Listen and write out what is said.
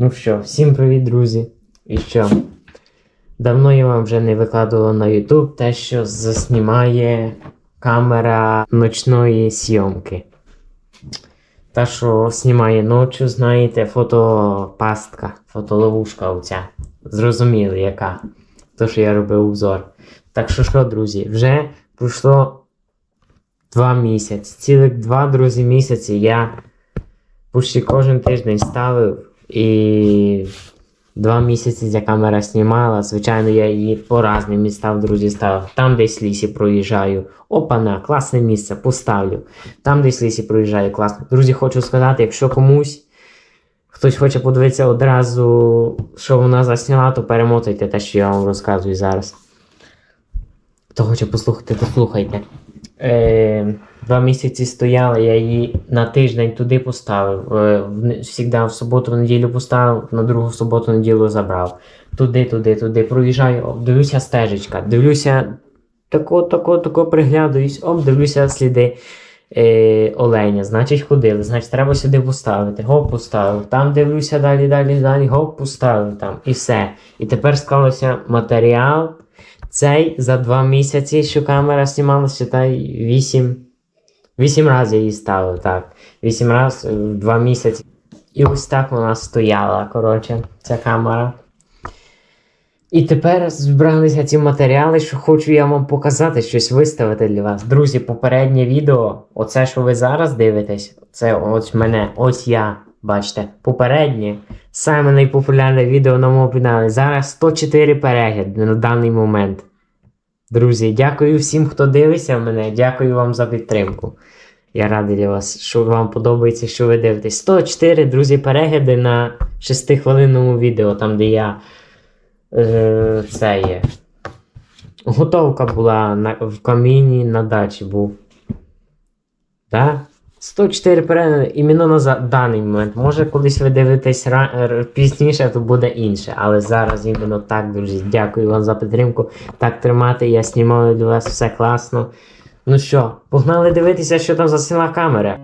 Ну що, всім привіт, друзі. І що? Давно я вам вже не викладував на YouTube те, що заснімає камера ночної зйомки. Та, що знімає ночі, знаєте, фотопастка, фотоловушка оця. Зрозуміли, яка. То, що я робив обзор. Так що що, друзі, вже пройшло два місяці. Цілих два, друзі, місяці я почти кожен тиждень ставив і два місяці ця камера знімала. Звичайно, я її по різним містам, друзі, ставив. Там десь лісі проїжджаю. Опана, класне місце, поставлю. Там десь лісі проїжджаю, класно. Друзі, хочу сказати, якщо комусь хтось хоче подивитися одразу, що вона засняла, то перемотайте те, що я вам розказую зараз. Хто хоче послухати, то слухайте. Е, два місяці стояла, я її на тиждень туди поставив. Е, в в суботу, в неділю поставив, на другу суботу, неділю забрав. Туди, туди, туди. Проїжджаю, дивлюся стежечка, дивлюся, тако, тако, тако приглядаюсь, оп, дивлюся сліди е, оленя. Значить, ходили, значить, треба сюди поставити. Гоп, поставив. Там дивлюся далі, далі, далі, гоп, поставив там. І все. І тепер склалося матеріал. Цей за два місяці, що камера знімалася, та вісім. Вісім разів її ставив, так. Вісім разів в два місяці. І ось так вона стояла, коротше, ця камера. І тепер збралися ці матеріали, що хочу я вам показати, щось виставити для вас. Друзі, попереднє відео, оце, що ви зараз дивитесь, це ось мене, ось я. Бачите, попереднє, саме найпопулярне відео на моєму каналі. Зараз 104 перегляди на даний момент. Друзі, дякую всім, хто дивиться мене. Дякую вам за підтримку. Я радий для вас, що вам подобається, що ви дивитесь. 104, друзі, перегляди на 6-хвилинному відео, там, де я е, це є. Готовка була на, в каміні на дачі був. Да? 104 перегляди іменно за- даний момент. Може, колись ви дивитесь ра- пізніше, то буде інше. Але зараз іменно так, друзі. Дякую вам за підтримку. Так тримати, я знімаю для вас все класно. Ну що, погнали дивитися, що там за сила камера.